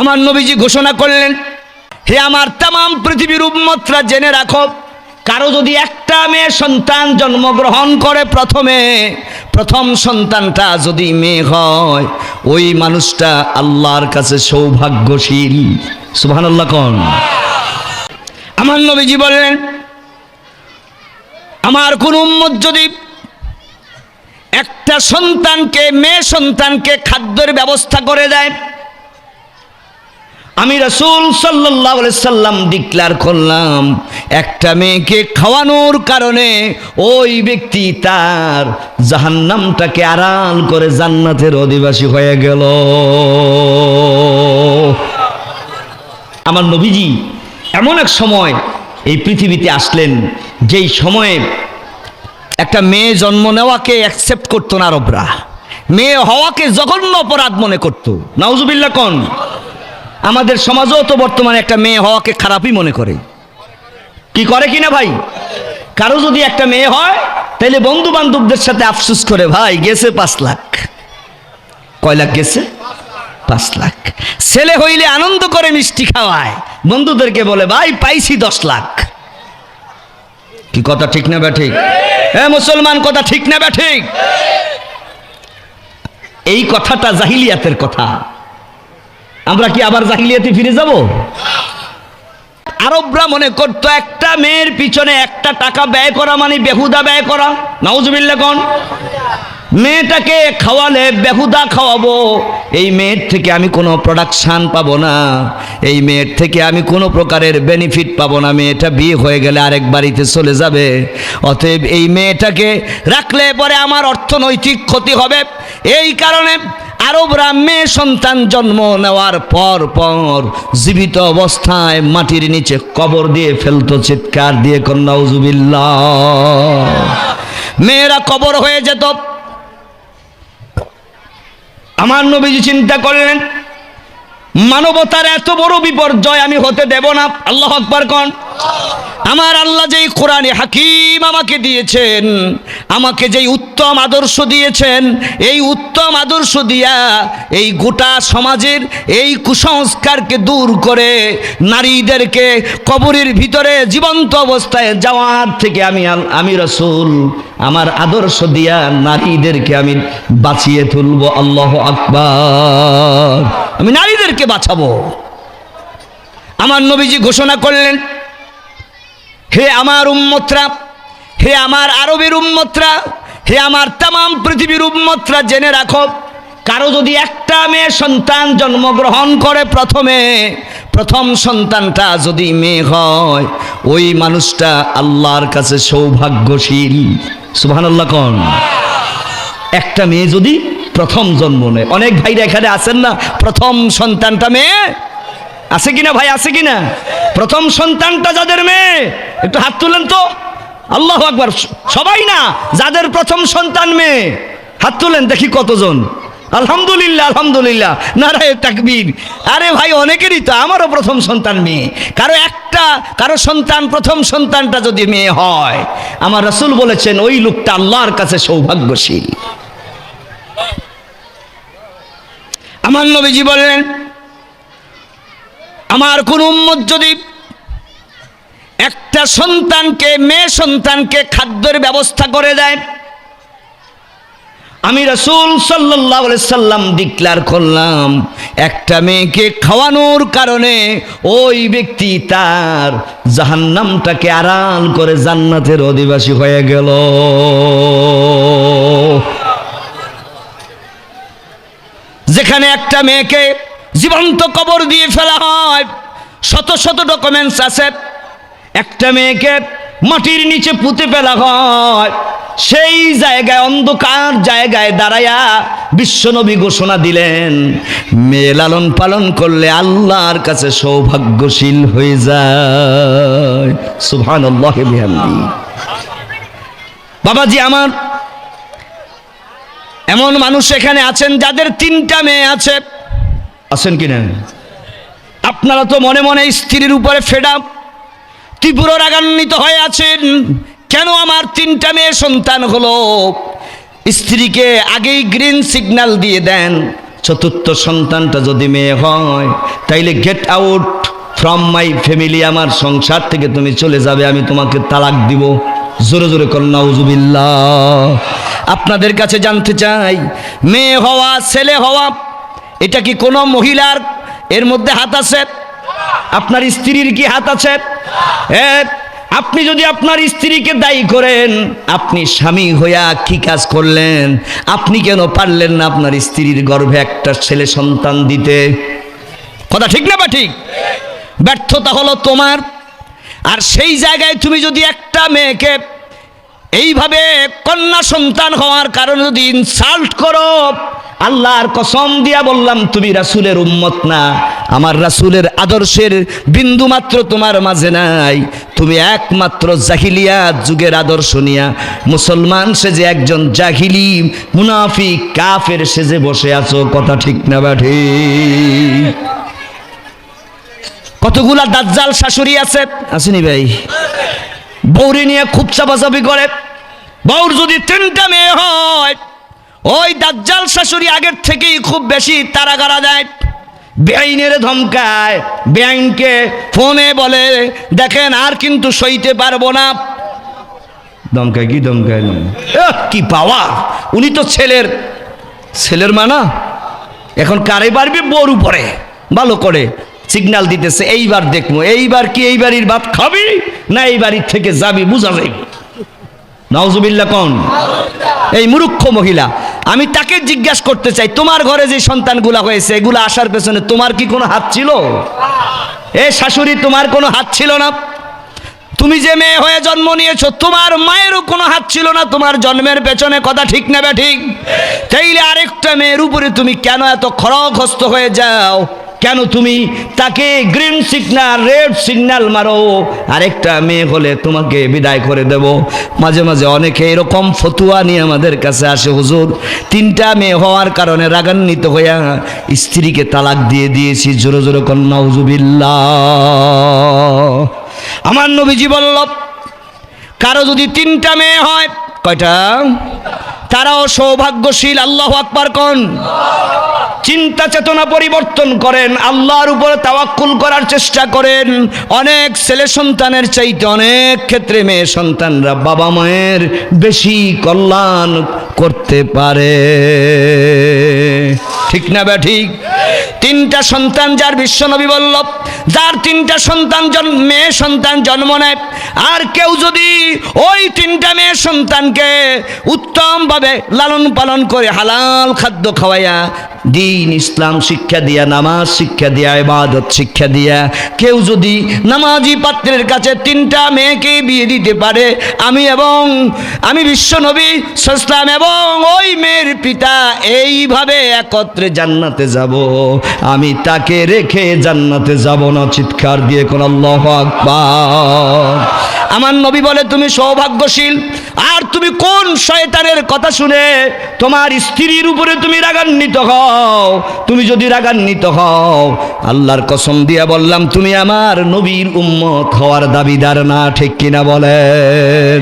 আমার নবীজি ঘোষণা করলেন, হে আমার তাম পৃথিবীর উম্মতরা জেনে রাখো, কারও যদি একটা মেয়ে সন্তান জন্মগ্রহণ করে প্রথমে, প্রথম সন্তানটা যদি মেয়ে হয়, ওই মানুষটা আল্লাহর কাছে সৌভাগ্যশীল। সুবহানাল্লাহ কন? আমার নবীজি বললেন, আমার কোন উম্মত যদি একটা সন্তানকে, মেয়ে সন্তানকে খাদ্যের ব্যবস্থা করে দেয় আমি রসুল সাল্লাহ সাল্লাম ডিক্লার করলাম, একটা মেয়েকে খাওয়ানোর কারণে ওই ব্যক্তি তার জাহান্নামটাকে আড়াল করে জান্নাতের অধিবাসী হয়ে গেল। আমার নবীজি, এমন এক সময় এই পৃথিবীতে আসলেন, যেই সময়ে একটা মেয়ে জন্ম নেওয়াকে অ্যাকসেপ্ট করতো না আরবরা। মেয়ে হওয়াকে জঘন্য অপরাধ মনে করতো। নাউজুবিল্লা কন? আমাদের সমাজও তো বর্তমানে একটা মেয়ে হওয়াকে খারাপই মনে করে। কি করে কিনা ভাই? কারও যদি একটা মেয়ে হয় তাহলে বন্ধু বান্ধবদের সাথে আফসুস করে, ভাই, গেছে পাঁচ লাখ। কয় লাখ গেছে? পাঁচ লাখ। ছেলে হইলে আনন্দ করে মিষ্টি খাওয়ায়। বন্ধুদেরকে বলে, ভাই, পাইছি দশ লাখ। কি কথা ঠিক না বে ঠিক? হ্যাঁ মুসলমান, কথা ঠিক না বে ঠিক? এই কথাটা জাহিলিয়াতের কথা। আমরা কি আবার জাহিলিয়াতে ফিরে যাব? আরবরা মনে করতো একটা মেয়ের পিছনে একটা টাকা ব্যয় করা মানে বেহুদা ব্যয় করা। নাউজুবিল্লা কোন? মেয়েটাকে খাওয়ালে বেহুদা খাওয়াবো। এই মেয়ের থেকে আমি কোনো প্রোডাকশান পাবো না। এই মেয়ের থেকে আমি কোনো প্রকারের বেনিফিট পাবো না। মেয়েটা বিয়ে হয়ে গেলে আরেক বাড়িতে চলে যাবে। অতএব এই মেয়েটাকে রাখলে পরে আমার অর্থনৈতিক ক্ষতি হবে। এই কারণে আরবরা মেয়ে সন্তান জন্ম নেওয়ার পর পর জীবিত অবস্থায় মাটির নিচে কবর দিয়ে ফেলতো চিৎকার দিয়ে কন্যাউজুবিল্লা মেয়েরা কবর হয়ে যেত। আমার নবীজি চিন্তা করলেন, মানবতার এত বড় বিপর্যয় আমি হতে দেব না। আল্লাহ আকবর কন। আমার আল্লাহ যেই কোরআনে হাকিম আমাকে দিয়েছেন, আমাকে যেই উত্তম আদর্শ দিয়েছেন, এই উত্তম আদর্শ দিয়া এই গোটা সমাজের এই কুসংস্কারকে দূর করে নারীদেরকে কবরের ভিতরে জীবন্ত অবস্থায় যাওয়ার থেকে আমি আমি রসুল, আমার আদর্শ দিয়া নারীদেরকে আমি বাঁচিয়ে তুলব, আল্লাহ আকবার। আমি নারীদেরকে বাঁচাবো। আমার নবীজি ঘোষণা করলেন হে আমার উম্মতরা, হে আমার আরবের উম্মতরা, হে আমার তাম পৃথিবীর উম্মতরা, জেনে রাখো, কারও যদি একটা মেয়ে সন্তান জন্মগ্রহণ করে প্রথমে, প্রথম সন্তানটা যদি মেয়ে হয়, ওই মানুষটা আল্লাহর কাছে সৌভাগ্যশীল। সুবহানাল্লাহ কন? একটা মেয়ে যদি প্রথম জন্ম নেয়, অনেক ভাইরা এখানে আছেন না, প্রথম সন্তানটা মেয়ে আছে কিনা ভাই, আছে কিনা? প্রথম সন্তানটা যাদের মেয়ে, একটু হাত তুলেন তো। আল্লাহ আকবার, সবাই না, যাদের প্রথম সন্তান মেয়ে, হাত তুলেন দেখি কতজন। আলহামদুলিল্লাহ আলহামদুলিল্লাহ, নারায় তাকবীর। আরে ভাই, অনেকেরই তো, আমারও প্রথম সন্তান মেয়ে। কারও একটা, কারও সন্তান, প্রথম সন্তানটা যদি মেয়ে হয়, আমার রসুল বলেছেন, ওই লোকটা আল্লাহর কাছে সৌভাগ্যশীল। আমার নবীজি বললেন আমার কোন উম্মত যদি একটা সন্তানকে, মেয়ে সন্তানকে খাদ্যের ব্যবস্থা করে দেয়, আমি রসুল সাল্লাম ডিক্লার করলাম, একটা মেয়েকে খাওয়ানোর কারণে ওই ব্যক্তি তার জাহান্নামটাকে আড়াল করে জান্নাতের অধিবাসী হয়ে গেল। যেখানে একটা মেয়েকে জীবন্ত কবর দিয়ে ফেলা হয়। শত শত ডকুমেন্টস আছে। একটা মেয়েকে মাটির নিচে পুঁতে ফেলা হয়। সেই জায়গায়, অন্ধকার জায়গায় দাঁড়ায়া বিশ্বনবী ঘোষণা দিলেন, মেয়ে লালন পালন করলে আল্লাহর কাছে সৌভাগ্যশীল হয়ে যায়। সুভান বাবাজি আমার, এমন মানুষ এখানে আছেন যাদের তিনটা মেয়ে আছে। আছেন কি না? আপনারা তো মনে মনে স্ত্রীর উপরে ফেডা তীব্র রাগান্বিত হয়ে আছেন। কেন আমার তিনটা মেয়ে সন্তান হলো? স্ত্রীকে আগেই গ্রিন সিগন্যাল দিয়ে দেন। চতুর্থ সন্তানটা যদি মেয়ে হয়, তাইলে get out from my family আমার সংসার থেকে তুমি চলে যাবে, আমি তোমাকে তালাক দিব। জোরে জোরে কন্যা আপনাদের কাছে জানতে চাই, মেয়ে হওয়া, ছেলে হওয়া এটা কি কোনো মহিলার এর মধ্যে হাত আছে? আপনার স্ত্রীর কি হাত আছে? এ, আপনি যদি আপনার স্ত্রীকে দায়ী করেন আপনি স্বামী হইয়া কি কাজ করলেন? আপনি কেন পারলেন না আপনার স্ত্রীর গর্ভে একটা ছেলে সন্তান দিতে? কথা ঠিক না বা ঠিক? ব্যর্থতা হলো তোমার। আর সেই জায়গায় তুমি যদি একটা মেয়েকে এইভাবে কন্যা সন্তান হওয়ার কারণে যদি ইনসাল্ট করো আল্লাহর কসম দিয়া বললাম, তুমি রাসূলের উম্মত না, আমার রাসুলের আদর্শের বিন্দু মাত্র তোমার মাঝে নাই। তুমি একমাত্র জাহিলিয়া যুগের আদর্শ নিয়া। মুসলমান সেজে একজন জাহিলি মুনাফি কাফের সেজে বসে আছো, কথা ঠিক না বা ঠিক? কতগুলা দাজ্জাল শাশুড়ি আছে? আসেনি ভাই। বৌরি নিয়ে খুব চাপাচাপি করে। বউর যদি তিনটা মেয়ে হয় ওই দাজ্জাল শাশুড়ি আগের থেকেই খুব বেশি তারা গাড়া দেয়। বেআইনের ধমকায় বেআইনকে ফোনে বলে, দেখেন আর কিন্তু সইতে পারব না। ধমকায় কি ধমকায় কি পাওয়া উনি তো ছেলের ছেলের মানা এখন কারে পারবে? বড় পরে ভালো করে সিগন্যাল দিতেছে, এইবার দেখব, এইবার কি এই বাড়ির ভাত খাবি না এই বাড়ির থেকে যাবি, বুঝা যাবে। নওজুবিল্লা কোন? এই মুরুক্ষ মহিলা। আমি তাকে জিজ্ঞাসা করতে চাই, তোমার ঘরে যে সন্তানগুলা হয়েছে, এগুলো আসার পেছনে তোমার কি কোনো হাত ছিল? এ শাশুড়ি, তোমার কোনো হাত ছিল না? তুমি যে মেয়ে হয়ে জন্ম নিয়েছ, তোমার মায়েরও কোনো হাত ছিল না? তোমার জন্মের পেছনে কথা ঠিক নেবে ঠিক? তাইলে আরেকটা মেয়ের উপরে তুমি কেন এত খরগস্ত হয়ে যাও? কেন তুমি তাকে গ্রিন সিগনাল রেড সিগন্যাল মারো? আরেকটা মেয়ে হলে তোমাকে বিদায় করে দেব। মাঝে মাঝে অনেকে এরকম ফতুয়া নিয়ে আমাদের কাছে আসে, হুজুর। তিনটা মেয়ে হওয়ার কারণে রাগান্বিত হইয়া স্ত্রীকে তালাক দিয়ে দিয়েছি। জোরে জোরে কন্যা হুজুবিল্লাহ আমার নবীজি বলল, কারও যদি তিনটা মেয়ে হয়, কয়টা? তারাও সৌভাগ্যশীল, আল্লাহ আকবার কন? চিন্তা চেতনা পরিবর্তন করেন, আল্লাহর উপরে তাওয়াক্কুল করার চেষ্টা করেন। অনেক ছেলে সন্তানের চাইতে অনেক ক্ষেত্রে মেয়ে সন্তানরা বাবা মায়ের বেশি কল্যাণ করতে পারে। ঠিক না ব্যা ঠিক? তিনটা সন্তান যার বিশ্বনবী বলল, যার তিনটা সন্তান মেয়ে সন্তান জন্ম নেয়। আর কেউ যদি ওই তিনটা মেয়ে সন্তানকে উত্তমভাবে লালন পালন করে হালাল খাদ্য খাওয়াইয়া দিন ইসলাম শিক্ষা দিয়া, নামাজ শিক্ষা দিয়া, ইবাদত শিক্ষা দিয়া। কেউ যদি নামাজি পাত্রের কাছে তিনটা মেয়েকে বিয়ে দিতে পারে, আমি এবং আমি বিশ্বনবী সস্তাম এবং ওই মেয়ের পিতা এইভাবে একত্রে জান্নাতে যাব। আমি তাকে রেখে জান্নাতে যাব না, চিৎকার দিয়ে কোন আল্লাহ আকবার। আমার নবী বলে, তুমি সৌভাগ্যশীল। আর তুমি কোন শয়তানের কথা শুনে তোমার স্ত্রীর উপরে তুমি রাগান্বিত হও? তুমি যদি রাগান্বিত হও, আল্লাহর কসম দিয়া বললাম, তুমি আমার নবীর উম্মত হওয়ার দাবিদার না। ঠিক কিনা বলেন?